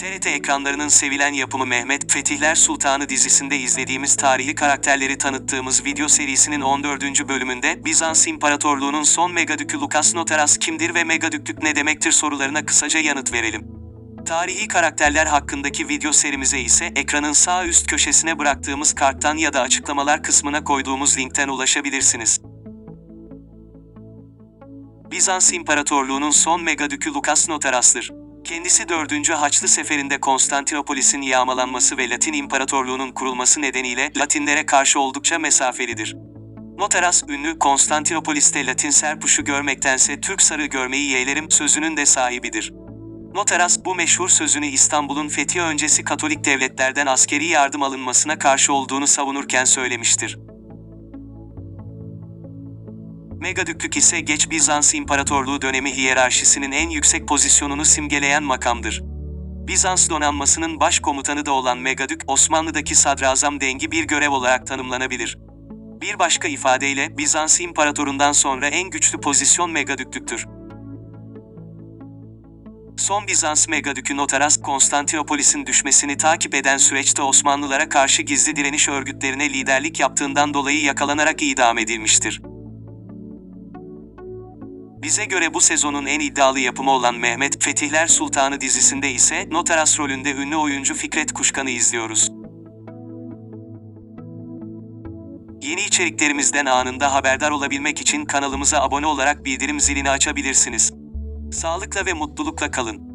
TRT ekranlarının sevilen yapımı Mehmet Fetihler Sultanı dizisinde izlediğimiz tarihi karakterleri tanıttığımız video serisinin 14. bölümünde Bizans İmparatorluğu'nun son megadükü Lukas Notaras kimdir ve megadüklük ne demektir sorularına kısaca yanıt verelim. Tarihi karakterler hakkındaki video serimize ise ekranın sağ üst köşesine bıraktığımız karttan ya da açıklamalar kısmına koyduğumuz linkten ulaşabilirsiniz. Bizans İmparatorluğu'nun son megadükü Lukas Notaras'tır. Kendisi 4. Haçlı Seferi'nde Konstantinopolis'in yağmalanması ve Latin İmparatorluğu'nun kurulması nedeniyle Latinlere karşı oldukça mesafelidir. Notaras, ünlü Konstantinopolis'te Latin serpuşu görmektense Türk sarığı görmeyi yeğlerim sözünün de sahibidir. Notaras bu meşhur sözünü İstanbul'un fethi öncesi Katolik devletlerden askeri yardım alınmasına karşı olduğunu savunurken söylemiştir. Megadüklük ise geç Bizans İmparatorluğu dönemi hiyerarşisinin en yüksek pozisyonunu simgeleyen makamdır. Bizans donanmasının başkomutanı da olan Megadük, Osmanlı'daki sadrazam dengi bir görev olarak tanımlanabilir. Bir başka ifadeyle Bizans İmparatorundan sonra en güçlü pozisyon Megadüklüktür. Son Bizans Megadükü Notaras, Konstantinopolis'in düşmesini takip eden süreçte Osmanlılara karşı gizli direniş örgütlerine liderlik yaptığından dolayı yakalanarak idam edilmiştir. Bize göre bu sezonun en iddialı yapımı olan Mehmet Fetihler Sultanı dizisinde ise Notaras rolünde ünlü oyuncu Fikret Kuşkan'ı izliyoruz. Yeni içeriklerimizden anında haberdar olabilmek için kanalımıza abone olarak bildirim zilini açabilirsiniz. Sağlıkla ve mutlulukla kalın.